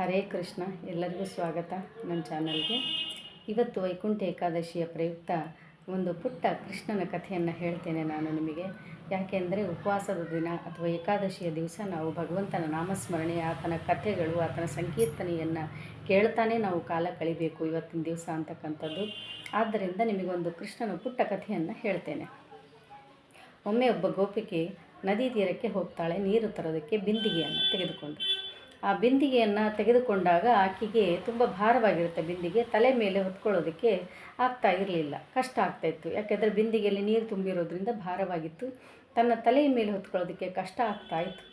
ಹರೇ ಕೃಷ್ಣ, ಎಲ್ಲರಿಗೂ ಸ್ವಾಗತ ನನ್ನ ಚಾನಲ್ಗೆ. ಇವತ್ತು ವೈಕುಂಠ ಏಕಾದಶಿಯ ಪ್ರಯುಕ್ತ ಒಂದು ಪುಟ್ಟ ಕೃಷ್ಣನ ಕಥೆಯನ್ನು ಹೇಳ್ತೇನೆ ನಾನು ನಿಮಗೆ. ಯಾಕೆಂದರೆ ಉಪವಾಸದ ದಿನ ಅಥವಾ ಏಕಾದಶಿಯ ದಿವಸ ನಾವು ಭಗವಂತನ ನಾಮಸ್ಮರಣೆ, ಆತನ ಕಥೆಗಳು, ಆತನ ಸಂಕೀರ್ತನೆಯನ್ನು ಕೇಳ್ತಾನೆ ನಾವು ಕಾಲ ಕಳಿಬೇಕು ಇವತ್ತಿನ ದಿವಸ ಅಂತಕ್ಕಂಥದ್ದು. ಆದ್ದರಿಂದ ನಿಮಗೊಂದು ಕೃಷ್ಣನ ಪುಟ್ಟ ಕಥೆಯನ್ನು ಹೇಳ್ತೇನೆ. ಒಮ್ಮೆ ಒಬ್ಬ ಗೋಪಿಕೆ ನದಿ ತೀರಕ್ಕೆ ಹೋಗ್ತಾಳೆ, ನೀರು ತರೋದಕ್ಕೆ ಬಿಂದಿಗೆಯನ್ನು ತೆಗೆದುಕೊಂಡು. ಆ ಬಿಂದಿಗೆಯನ್ನು ತೆಗೆದುಕೊಂಡಾಗ ಆಕೆಗೆ ತುಂಬ ಭಾರವಾಗಿರುತ್ತೆ ಬಿಂದಿಗೆ. ತಲೆ ಮೇಲೆ ಹೊತ್ಕೊಳ್ಳೋದಕ್ಕೆ ಆಗ್ತಾ ಇರಲಿಲ್ಲ. ಕಷ್ಟ ಆಗ್ತಾಯಿತ್ತು ಯಾಕೆಂದರೆ ಬಿಂದಿಗೆಯಲ್ಲಿ ನೀರು ತುಂಬಿರೋದ್ರಿಂದ ಭಾರವಾಗಿತ್ತು. ತನ್ನ ತಲೆಯ ಮೇಲೆ ಹೊತ್ಕೊಳ್ಳೋದಕ್ಕೆ ಕಷ್ಟ ಆಗ್ತಾಯಿತ್ತು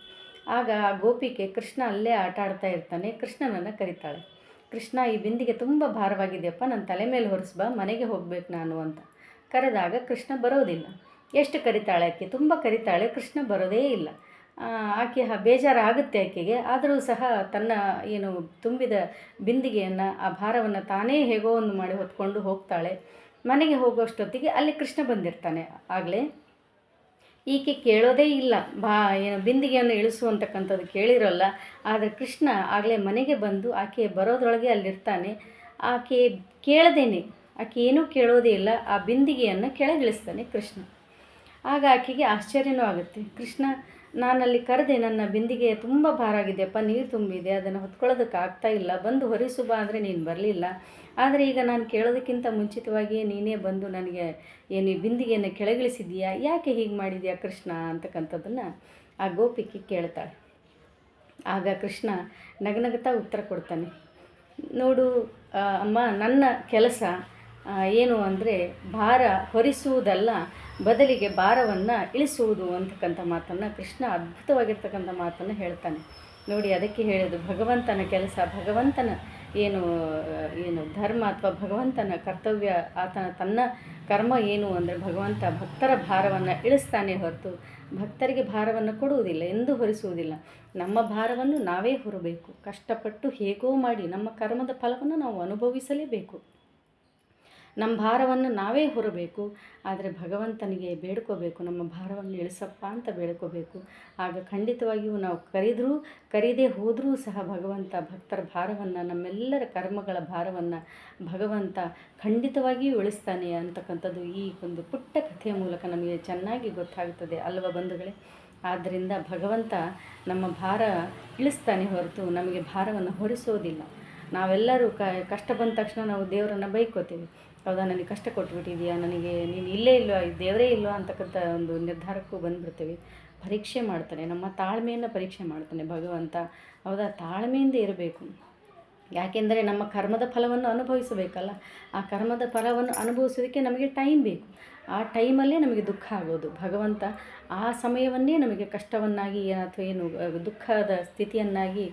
ಆಗ ಆ ಗೋಪಿಕೆ ಕೃಷ್ಣ ಅಲ್ಲೇ ಆಟ ಆಡ್ತಾ ಇರ್ತಾನೆ. ಕೃಷ್ಣನನ್ನು ಕರೀತಾಳೆ. ಕೃಷ್ಣ, ಈ ಬಿಂದಿಗೆ ತುಂಬ ಭಾರವಾಗಿದೆಯಪ್ಪ. ನನ್ನ ತಲೆ ಮೇಲೆ ಹೊರಿಸ್ಬಾ ಮನೆಗೆ ಹೋಗ್ಬೇಕು ನಾನು ಅಂತ. ಕರೆದಾಗ ಕೃಷ್ಣ ಬರೋದಿಲ್ಲ. ಎಷ್ಟು ಕರಿತಾಳೆ ಆಕೆ? ತುಂಬ ಕರಿತಾಳೆ. ಕೃಷ್ಣ ಬರೋದೇ ಇಲ್ಲ. ಆಕೆ ಬೇಜಾರಾಗುತ್ತೆ ಆಕೆಗೆ. ಆದರೂ ಸಹ ತನ್ನ ಏನು ತುಂಬಿದ ಬಿಂದಿಗೆಯನ್ನು, ಆ ಭಾರವನ್ನು ತಾನೇ ಹೇಗೋ ಒಂದು ಮಾಡಿ ಹೊತ್ಕೊಂಡು ಹೋಗ್ತಾಳೆ. ಮನೆಗೆ ಹೋಗೋಷ್ಟೊತ್ತಿಗೆ ಅಲ್ಲಿ ಕೃಷ್ಣ ಬಂದಿರ್ತಾನೆ ಆಗಲೇ. ಈಕೆ ಕೇಳೋದೇ ಇಲ್ಲ. ಬಾ, ಏನು ಬಿಂದಿಗೆಯನ್ನು ಇಳಿಸುವಂತಕ್ಕಂಥದ್ದು ಕೇಳಿರೋಲ್ಲ. ಆದರೆ ಕೃಷ್ಣ ಆಗಲೇ ಮನೆಗೆ ಬಂದು ಆಕೆ ಬರೋದ್ರೊಳಗೆ ಅಲ್ಲಿರ್ತಾನೆ. ಆಕೆ ಕೇಳದೇನೆ. ಆಕೆ ಏನೂ ಕೇಳೋದೇ ಇಲ್ಲ. ಆ ಬಿಂದಿಗೆಯನ್ನು ಕೆಳಗಿಳಿಸ್ತಾನೆ ಕೃಷ್ಣ. ಆಗ ಆಕೆಗೆ ಆಶ್ಚರ್ಯನೂ ಆಗುತ್ತೆ. ಕೃಷ್ಣ, ನಾನಲ್ಲಿ ಕರೆದೆ ನನ್ನ ಬಿಂದಿಗೆ ತುಂಬ ಭಾರ ಆಗಿದೆಯಪ್ಪ ನೀರು ತುಂಬಿದೆ. ಅದನ್ನು ಹೊತ್ಕೊಳ್ಳೋದಕ್ಕೆ ಆಗ್ತಾ ಇಲ್ಲ. ಬಂದು ಹೊರಿಸು ಬಾ ಅಂದರೆ ನೀನು ಬರಲಿಲ್ಲ. ಆದರೆ ಈಗ ನಾನು ಕೇಳೋದಕ್ಕಿಂತ ಮುಂಚಿತವಾಗಿಯೇ ನೀನೇ ಬಂದು ನನಗೆ ಏನು ಬಿಂದಿಗೆಯನ್ನು ಕೆಳಗಿಳಿಸಿದೀಯಾ ಯಾಕೆ ಹೀಗೆ ಮಾಡಿದೆಯಾ ಕೃಷ್ಣ? ಅಂತಕ್ಕಂಥದ್ದನ್ನು ಆ ಗೋಪಿಕೆ ಕೇಳ್ತಾಳೆ. ಆಗ ಕೃಷ್ಣ ನಗನಗುತ್ತಾ ಉತ್ತರ ಕೊಡ್ತಾನೆ. ನೋಡು ಅಮ್ಮ, ನನ್ನ ಕೆಲಸ ಏನು ಅಂದರೆ ಭಾರ ಹೊರಿಸುವುದಲ್ಲ ಬದಲಿಗೆ ಭಾರವನ್ನು ಇಳಿಸುವುದು ಅಂತಕ್ಕಂಥ ಮಾತನ್ನು, ಕೃಷ್ಣ ಅದ್ಭುತವಾಗಿರ್ತಕ್ಕಂಥ ಮಾತನ್ನು ಹೇಳ್ತಾನೆ. ನೋಡಿ, ಅದಕ್ಕೆ ಹೇಳೋದು ಭಗವಂತನ ಕೆಲಸ, ಭಗವಂತನ ಏನು ಏನು ಧರ್ಮ ಅಥವಾ ಭಗವಂತನ ಕರ್ತವ್ಯ, ಆತನ ತನ್ನ ಕರ್ಮ ಏನು ಅಂದರೆ ಭಗವಂತ ಭಕ್ತರ ಭಾರವನ್ನು ಇಳಿಸ್ತಾನೆ ಹೊರತು ಭಕ್ತರಿಗೆ ಭಾರವನ್ನು ಕೊಡುವುದಿಲ್ಲ, ಎಂದು ಹೊರಿಸುವುದಿಲ್ಲ. ನಮ್ಮ ಭಾರವನ್ನು ನಾವೇ ಹೊರಬೇಕು. ಕಷ್ಟಪಟ್ಟು ಹೇಗೋ ಮಾಡಿ ನಮ್ಮ ಕರ್ಮದ ಫಲವನ್ನು ನಾವು ಅನುಭವಿಸಲೇಬೇಕು. ನಮ್ಮ ಭಾರವನ್ನು ನಾವೇ ಹೊರಬೇಕು, ಆದರೆ ಭಗವಂತನಿಗೆ ಬೇಡ್ಕೋಬೇಕು, ನಮ್ಮ ಭಾರವನ್ನು ಇಳಿಸಪ್ಪ ಅಂತ ಬೇಡ್ಕೋಬೇಕು. ಆಗ ಖಂಡಿತವಾಗಿಯೂ ನಾವು ಕರೆದರೂ ಕರೀದೇ ಹೋದರೂ ಸಹ ಭಗವಂತ ಭಕ್ತರ ಭಾರವನ್ನು, ನಮ್ಮೆಲ್ಲರ ಕರ್ಮಗಳ ಭಾರವನ್ನು ಭಗವಂತ ಖಂಡಿತವಾಗಿಯೂ ಇಳಿಸ್ತಾನೆ ಅಂತಕ್ಕಂಥದ್ದು ಈ ಒಂದು ಪುಟ್ಟ ಕಥೆಯ ಮೂಲಕ ನಮಗೆ ಚೆನ್ನಾಗಿ ಗೊತ್ತಾಗುತ್ತದೆ ಅಲ್ವ ಬಂಧುಗಳೇ? ಆದ್ದರಿಂದ ಭಗವಂತ ನಮ್ಮ ಭಾರ ಇಳಿಸ್ತಾನೆ ಹೊರತು ನಮಗೆ ಭಾರವನ್ನು ಹೊರಿಸೋದಿಲ್ಲ. ನಾವೆಲ್ಲರೂ ಕಷ್ಟ ಬಂದ ತಕ್ಷಣ ನಾವು ದೇವರನ್ನು ಬೈಕೋತೀವಿ. ಹೌದಾ, ನನಗೆ ಕಷ್ಟ ಕೊಟ್ಬಿಟ್ಟಿದೆಯಾ, ನನಗೆ ನೀನು ಇಲ್ಲೇ ಇಲ್ವಾ ದೇವರೇ ಇಲ್ವಾ ಅಂತಕ್ಕಂಥ ಒಂದು ನಿರ್ಧಾರಕ್ಕೂ ಬಂದುಬಿಡ್ತೀವಿ. ಪರೀಕ್ಷೆ ಮಾಡ್ತಾನೆ, ನಮ್ಮ ತಾಳ್ಮೆಯನ್ನು ಪರೀಕ್ಷೆ ಮಾಡ್ತಾನೆ ಭಗವಂತ. ಹೌದಾ, ತಾಳ್ಮೆಯಿಂದ ಇರಬೇಕು. ಯಾಕೆಂದರೆ ನಮ್ಮ ಕರ್ಮದ ಫಲವನ್ನು ಅನುಭವಿಸಬೇಕಲ್ಲ. ಆ ಕರ್ಮದ ಫಲವನ್ನು ಅನುಭವಿಸೋದಕ್ಕೆ ನಮಗೆ ಟೈಮ್ ಬೇಕು. ಆ ಟೈಮಲ್ಲೇ ನಮಗೆ ದುಃಖ ಆಗೋದು. ಭಗವಂತ ಆ ಸಮಯವನ್ನೇ ನಮಗೆ ಕಷ್ಟವನ್ನಾಗಿ ಅಥವಾ ಏನು, ದುಃಖದ ಸ್ಥಿತಿಯನ್ನಾಗಿ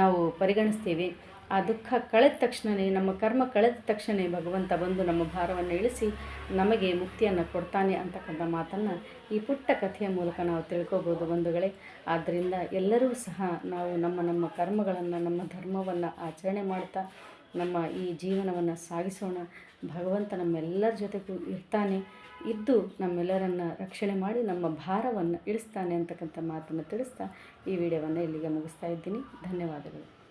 ನಾವು ಪರಿಗಣಿಸ್ತೀವಿ. ಆ ದುಃಖ ಕಳೆದ ತಕ್ಷಣವೇ ನಮ್ಮ ಕರ್ಮ ಕಳೆದ ತಕ್ಷಣ ಭಗವಂತ ಬಂದು ನಮ್ಮ ಭಾರವನ್ನು ಇಳಿಸಿ ನಮಗೆ ಮುಕ್ತಿಯನ್ನು ಕೊಡ್ತಾನೆ ಅಂತಕ್ಕಂಥ ಮಾತನ್ನು ಈ ಪುಟ್ಟ ಕಥೆಯ ಮೂಲಕ ನಾವು ತಿಳ್ಕೊಬೋದು ಬಂಧುಗಳೇ. ಆದ್ದರಿಂದ ಎಲ್ಲರೂ ಸಹ ನಾವು ನಮ್ಮ ನಮ್ಮ ಕರ್ಮಗಳನ್ನು, ನಮ್ಮ ಧರ್ಮವನ್ನು ಆಚರಣೆ ಮಾಡ್ತಾ ನಮ್ಮ ಈ ಜೀವನವನ್ನು ಸಾಗಿಸೋಣ. ಭಗವಂತ ನಮ್ಮೆಲ್ಲರ ಜೊತೆಗೂ ಇರ್ತಾನೆ, ಇದ್ದು ನಮ್ಮೆಲ್ಲರನ್ನು ರಕ್ಷಣೆ ಮಾಡಿ ನಮ್ಮ ಭಾರವನ್ನು ಇಳಿಸ್ತಾನೆ ಅಂತಕ್ಕಂಥ ಮಾತನ್ನು ತಿಳಿಸ್ತಾ ಈ ವಿಡಿಯೋವನ್ನು ಇಲ್ಲಿಗೆ ಮುಗಿಸ್ತಾ ಇದ್ದೀನಿ. ಧನ್ಯವಾದಗಳು.